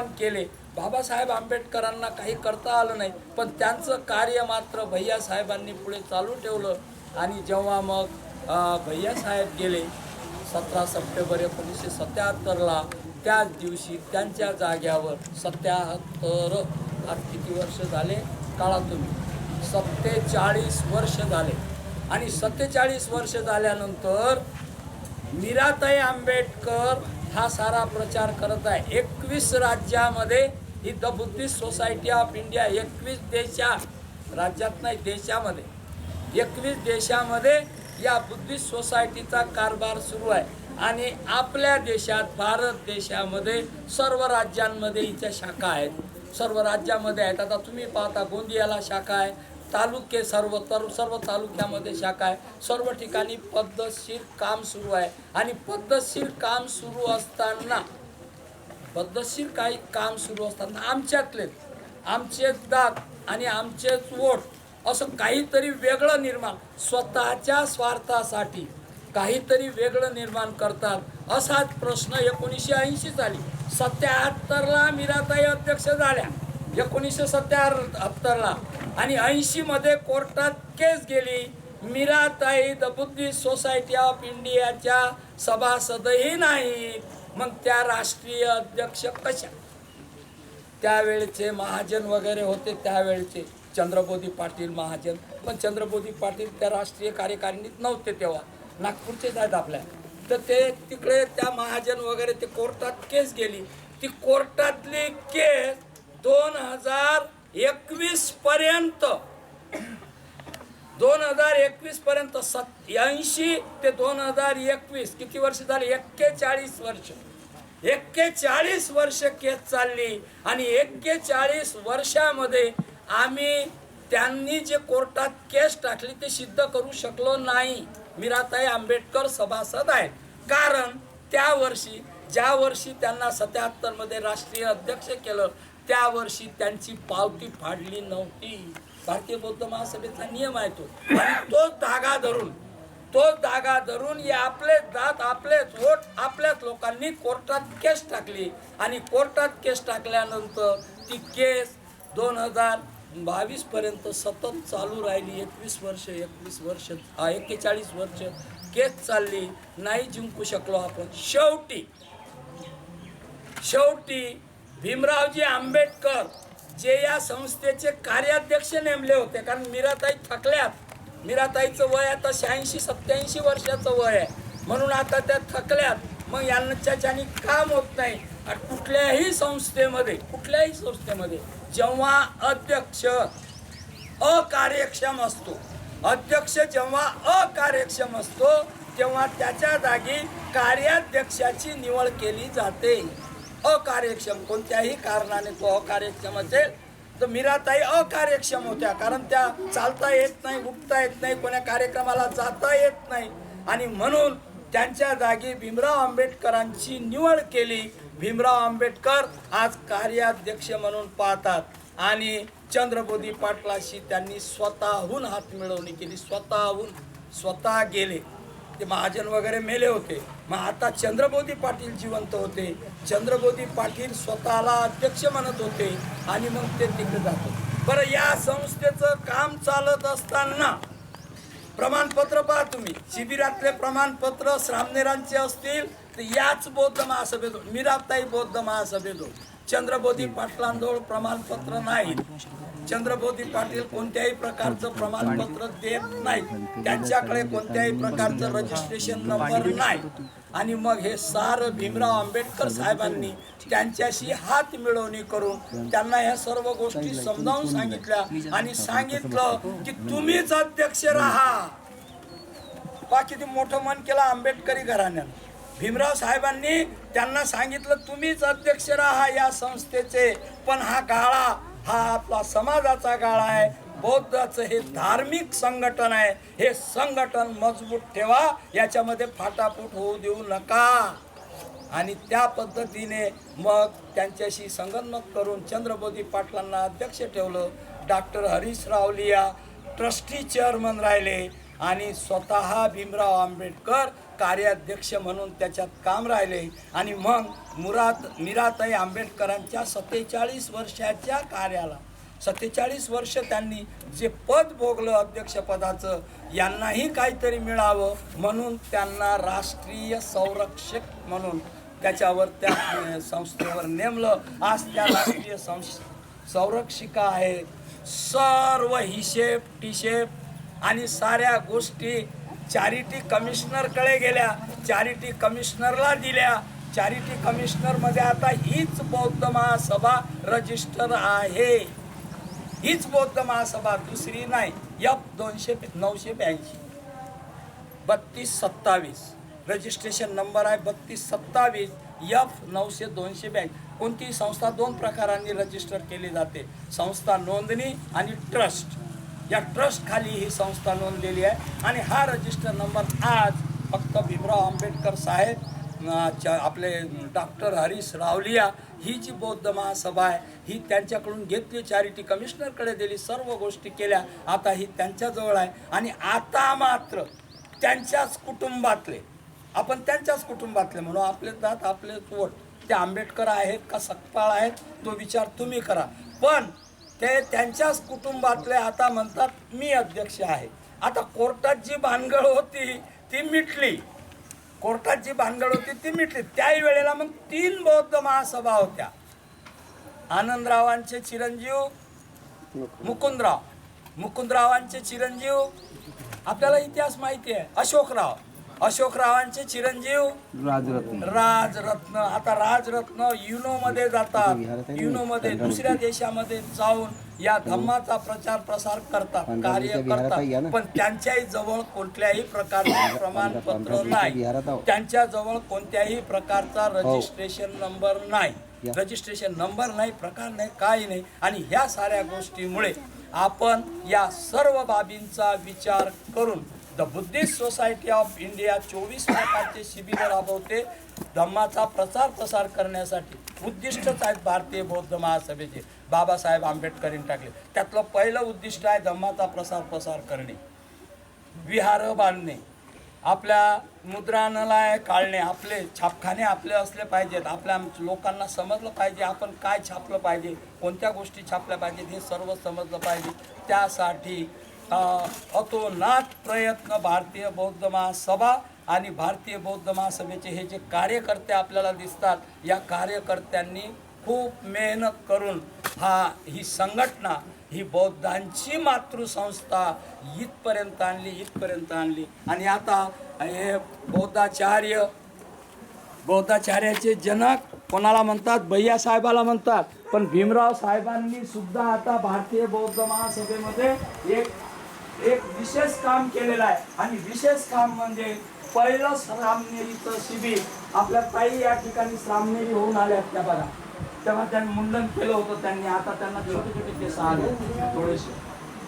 केले. बाबासाहेब आंबेडकरांना काही करता आलं नाही पण त्यांचं कार्य मात्र भैयासाहेबांनी पुढे चालू ठेवलं. आणि जेव्हा मग भैया भैयासाहेब गेले सतरा सप्टेंबर एकोणीसशे सत्याहत्तरला त्याच दिवशी त्यांच्या जाग्यावर सत्याहत्तर आज किती वर्ष झाले? काळा तुम्ही. सत्तेचाळीस वर्ष झाले. आणि सत्तेचाळीस वर्ष झाल्यानंतर मीराताई आंबेडकर हा सारा प्रचार करत आहे. एकवीस राज्यामध्ये ही the Buddhist Society of India एकवीस देशा राज्यात नाही देशामध्ये. एकवीस देशामध्ये या बुद्धिस्ट सोसायटीचा कारभार सुरू आहे. आणि आपल्या देशात भारत देशामध्ये सर्व राज्यांमध्ये हिच्या शाखा आहेत. सर्व राज्यामध्ये आहेत. आता तुम्ही पाहता गोंदियाला शाखा आहे तालुके सर्व तर सर्व तालुक्यामध्ये शाखा आहे. सर्व ठिकाणी पद्धतशीर काम सुरू आहे. आणि पद्धतशीर काम सुरू असताना पद्धतशीर काही काम सुरू असताना आमच्यातले आमचेच दात आणि आमचेच वोट असं काहीतरी वेगळं निर्माण स्वतःच्या स्वार्थासाठी काहीतरी वेगळं निर्माण करतात. असाच प्रश्न एकोणीसशे ऐंशी झाली सत्याहत्तरला मीराताई अध्यक्ष झाल्या. एकोणीसशे सत्याहत्तरला आणि ऐंशीमध्ये कोर्टात केस गेली. Meeratai the Buddhist Society of इंडियाच्या सभासदही नाही मग त्या राष्ट्रीय अध्यक्ष कशा? त्यावेळचे महाजन वगैरे होते त्यावेळचे चंद्रबोधी पाटील महाजन. पण चंद्रबोधी पाटील त्या राष्ट्रीय कार्यकारिणीत नव्हते तेव्हा. नागपूरचेच आहेत आपल्या. तर ते तिकडे त्या महाजन वगैरे ते कोर्टात केस गेली. ती कोर्टातली केस दोन हजार एकवीस पर्यंत दोन हजार एकवीस पर्यंत सत ऐंशी ते दोन हजार एकवीस किती वर्ष झाले? एक्केचाळीस वर्ष. एक्केचाळीस वर्ष केस चालली आणि एक्केचाळीस वर्षामध्ये आम्ही त्यांनी जे कोर्टात केस टाकली ते सिद्ध करू शकलो नाही. मीराताई आंबेडकर सभासद आहेत. कारण त्या वर्षी ज्या वर्षी त्यांना सत्याहत्तरमध्ये राष्ट्रीय अध्यक्ष केलं त्या वर्षी त्यांची पावती फाडली नव्हती. भारतीय बौद्ध महासभेचा नियम आहे तो. आणि तोच धागा धरून तोच धागा धरून या आपलेच दात आपलेच वोट आपल्याच लोकांनी कोर्टात केस टाकली. आणि कोर्टात केस टाकल्यानंतर ती केस दोन हजार बावीसपर्यंत सतत चालू राहिली. एकवीस वर्ष एकवीस वर्ष एक्केचाळीस वर्ष केस चालली. नाही जिंकू शकलो आपण. शेवटी शेवटी भीमरावजी आंबेडकर जे या संस्थेचे कार्याध्यक्ष नेमले होते. कारण मीराताई थकल्यात. मीराताईचं वय आता शहाऐंशी सत्याऐंशी वर्षाचं वय आहे. म्हणून आता त्या थकल्यात. मग यांच्याच्यानी काम होत नाही आणि कुठल्याही संस्थेमध्ये कुठल्याही संस्थेमध्ये जेव्हा अध्यक्ष अकार्यक्षम असतो अध्यक्ष जेव्हा अकार्यक्षम असतो तेव्हा त्याच्या जागी कार्याध्यक्षाची निवड केली जाते. अकार्यक्षम. कोणत्याही कारणाने तो अकार्यक्षम असेल तर मीराताई अकार्यक्षम होत्या. कारण त्या चालता येत नाही उठता येत नाही कोण्या कार्यक्रमाला जाता येत नाही. आणि म्हणून त्यांच्या जागी भीमराव आंबेडकरांची निवड केली. भीमराव आंबेडकर आज कार्याध्यक्ष म्हणून पाहतात. आणि चंद्रबोधी पाटलाशी त्यांनी स्वतःहून हात मिळवणी केली. स्वतःहून स्वतः गेले. ते महाजन वगैरे मेले होते. मग आता चंद्रबोधी पाटील जिवंत होते. चंद्रबोधी पाटील स्वतःला अध्यक्ष म्हणत होते आणि मग ते तिकडे जात होते. बरं या संस्थेचं काम चालत असताना प्रमाणपत्र पहा तुम्ही. शिबिरातले प्रमाणपत्र श्रामनेरांचे असतील तर याच बौद्ध महासभेत मीराताई बौद्ध महासभेत चंद्रबोधी पाटलांजवळ प्रमाणपत्र नाही. चंद्रबोधी पाटील कोणत्याही प्रकारचं प्रमाणपत्र देत नाही. त्यांच्याकडे कोणत्याही प्रकारचं रजिस्ट्रेशन नंबर नाही. आणि मग हे सार भीमराव आंबेडकर साहेबांनी त्यांच्याशी हात मिळवणी करून त्यांना ह्या सर्व गोष्टी समजावून सांगितल्या आणि सांगितलं की तुम्हीच अध्यक्ष राहा. बाकी ते मोठं मन केलं आंबेडकरी घराण्यानं. भीमराव साहेबांनी त्यांना सांगितलं तुम्हीच अध्यक्ष राहा या संस्थेचे. पण हा गाळा हा आपला समाजाचा गाळा आहे. बौद्धाचं हे धार्मिक संघटन आहे. हे संघटन मजबूत ठेवा. याच्यामध्ये फाटाफूट होऊ देऊ नका. आणि त्या पद्धतीने मग त्यांच्याशी संगनमत करून चंद्रबोधी पाटलांना अध्यक्ष ठेवलं. Doctor Harish Rawaliya trustee chairman राहिले. आणि स्वतः भीमराव आंबेडकर कार्याध्यक्ष म्हणून त्याच्यात काम राहिले. आणि मग मुरात मिराताई आंबेडकरांच्या सत्तेचाळीस वर्षाच्या कार्याला. सत्तेचाळीस वर्ष त्यांनी जे पद भोगलं अध्यक्षपदाचं यांनाही काहीतरी मिळावं म्हणून त्यांना राष्ट्रीय संरक्षक म्हणून त्याच्यावर त्या संस्थेवर नेमलं. आज त्या राष्ट्रीय संरक्षिका आहेत. सर्व हिशेब टिशेब आणि साऱ्या गोष्टी चॅरिटी कमिशनरकडे गेल्या चॅरिटी कमिशनरला दिल्या. चॅरिटी कमिशनरमध्ये आता हीच बौद्ध महासभा रजिस्टर आहे. हीच बौद्ध महासभा दुसरी नाही. एफ दोनशे नऊशे ब्याऐंशी. बत्तीस सत्तावीस. रजिस्ट्रेशन नंबर आहे बत्तीस सत्तावीस. एफ नऊशे दोनशे ब्याऐंशी. कोणतीही संस्था दोन प्रकारांनी रजिस्टर केली जाते. संस्था नोंदणी आणि ट्रस्ट या ट्रस्ट खाली ही संस्था नोंदलेली आहे. आणि हा रजिस्टर नंबर आज फक्त भीमराव आंबेडकर साहेब आपले डॉक्टर हरीश रावलिया ही जी बौद्ध महासभा आहे ही त्यांच्याकडून घेतली चॅरिटी कमिशनरकडे दिली सर्व गोष्टी केल्या. आता ही त्यांच्याजवळ आहे. आणि आता मात्र त्यांच्याच कुटुंबातले आपण त्यांच्याच कुटुंबातले म्हणून आपले दात आपले वोट ते आंबेडकर आहेत का सकपाळ आहेत तो विचार तुम्ही करा. पण ते त्यांच्याच कुटुंबातले आता म्हणतात मी अध्यक्ष आहे. आता कोर्टात जी भानगड होती ती मिटली. कोर्टात जी भानगड होती ती मिटली. त्याही वेळेला मग तीन बौद्ध महासभा होत्या. आनंदरावांचे चिरंजीव मुकुंदराव. मुकुंदरावांचे चिरंजीव आपल्याला इतिहास माहिती आहे. अशोकराव. अशोकरावांचे चिरंजीव राजरत्न. राजरत्न. आता राजरत्न युनो मध्ये जातात युनो मध्ये दुसऱ्या देशामध्ये जाऊन या धम्माचा प्रचार प्रसार करतात कार्य करतात. पण त्यांच्याही जवळ कोणत्याही प्रकारचे प्रमाणपत्र नाही. त्यांच्या जवळ कोणत्याही प्रकारचा रजिस्ट्रेशन नंबर नाही. रजिस्ट्रेशन नंबर नाही प्रकार नाही काही नाही. आणि ह्या साऱ्या गोष्टीमुळे आपण या सर्व बाबींचा विचार करून the Buddhist Society of India चोवीस प्रकारचे शिबिर राबवते. धम्माचा प्रचार प्रसार करण्यासाठी उद्दिष्टच आहेत भारतीय बौद्ध महासभेचे. बाबासाहेब आंबेडकरांनी टाकले. त्यातलं पहिलं उद्दिष्ट आहे धम्माचा प्रसार प्रसार करणे. विहार बांधणे. आपल्या मुद्रणालय काढणे. आपले छापखाने आपले असले पाहिजेत. आपल्या लोकांना समजलं पाहिजे. आपण काय छापलं पाहिजे? कोणत्या गोष्टी छापल्या पाहिजेत? हे सर्व समजलं पाहिजे. त्यासाठी अतोनात प्रयत्न भारतीय बौद्ध महासभा आणि भारतीय बौद्ध महासभेचे हे जे कार्यकर्ते आपल्याला दिसतात या कार्यकर्त्यांनी खूप मेहनत करून हा ही संघटना ही बौद्धांची मातृसंस्था इथपर्यंत आणली इथपर्यंत आणली. आणि आता हे बौद्धाचार्य बौद्धाचार्याचे जनक कोणाला म्हणतात? भैया साहेबाला म्हणतात. पण भीमराव साहेबांनी सुद्धा आता भारतीय बौद्ध महासभेमध्ये एक एक विशेष काम केलेलं आहे. आणि विशेष काम म्हणजे पहिलं श्रामनेरीचं शिबिर. आपल्या ताई या ठिकाणी श्रामनेरी होऊन आल्या त्या बघा. तेव्हा त्यांनी मुंडन केलं होतं त्यांनी. आता त्यांना छोटे छोटे केस आले थोडेसे.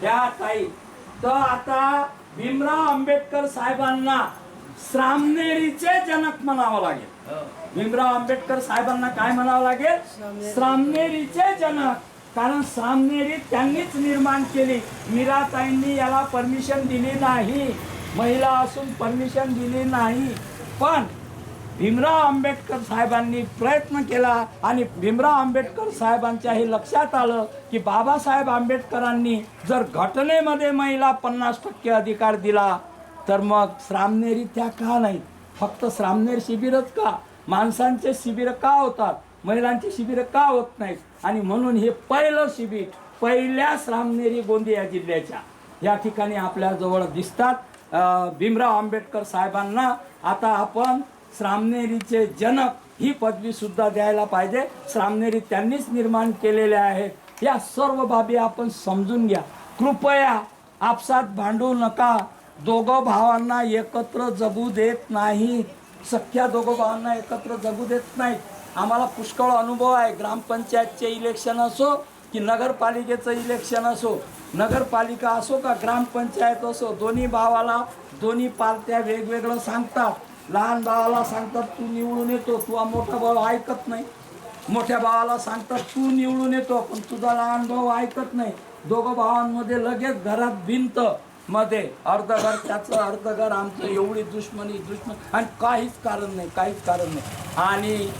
त्या ताई. तर आता भीमराव आंबेडकर साहेबांना श्रामनेरीचे जनक म्हणावं लागेल. भीमराव आंबेडकर साहेबांना काय म्हणावं लागेल? श्रामनेरीचे जनक. कारण सामनेरी त्यांनीच निर्माण केली. मीराताईंनी याला परमिशन दिली नाही. महिला असून परमिशन दिली नाही. पण भीमराव आंबेडकर साहेबांनी प्रयत्न केला आणि भीमराव आंबेडकर साहेबांच्या हे लक्षात आलं की बाबासाहेब आंबेडकरांनी जर घटनेमध्ये महिला पन्नास टक्के अधिकार दिला तर मग श्रामनेरी त्या का नाहीत? फक्त श्रामनेर शिबिरच का? माणसांचे शिबिर का होतात? महिलांची शिबिरं का होत नाहीत? आणि म्हणून हे पहिलं शिबिर पहिल्या श्रामनेरी गोंदिया जिल्ह्याच्या. या ठिकाणी आपल्याजवळ दिसतात. भीमराव आंबेडकर साहेबांना आता आपण श्रामनेरीचे जनक ही पदवीसुद्धा द्यायला पाहिजे. श्रामनेरी त्यांनीच निर्माण केलेल्या आहेत. या सर्व बाबी आपण समजून घ्या. कृपया आपसात भांडू नका. दोघं भावांना एकत्र जगू देत नाही. सख्या दोघं भावांना एकत्र जगू देत नाहीत. आम्हाला पुष्कळ अनुभव आहे. ग्रामपंचायतचे इलेक्शन असो की नगरपालिकेचं इलेक्शन असो नगरपालिका असो का ग्रामपंचायत असो दोन्ही भावाला दोन्ही पार्ट्या वेगवेगळं सांगतात. लहान भावाला सांगतात तू निवडून येतो तुझा मोठा भाऊ ऐकत नाही. मोठ्या भावाला सांगतात तू निवडून येतो पण तुझा लहान भाऊ ऐकत नाही. दोघं भावांमध्ये लगेच घरात भिंत मध्ये. अर्ध घर त्याचं अर्ध घर आमचं एवढी दुश्मनी दुश्मन. आणि काहीच कारण नाही काहीच कारण नाही. आणि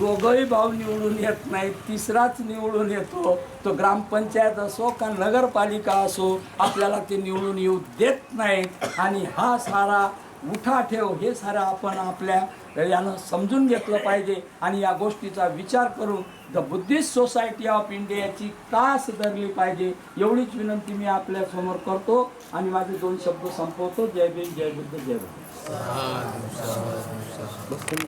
दोघंही भाऊ निवडून येत नाही तिसराच निवडून येतो. तो ग्रामपंचायत असो का नगरपालिका असो आपल्याला ते निवडून येऊ देत नाहीत. आणि हा सारा उठा ठेव हे सारं आपण आपल्या यानं समजून घेतलं पाहिजे. आणि या गोष्टीचा विचार करून द बुद्धिस्ट सोसायटी ऑफ इंडियाची कास धरली पाहिजे एवढीच विनंती मी आपल्यासमोर करतो. आणि माझे दोन शब्द संपवतो. जय भीम जय बुद्ध जय बुद्ध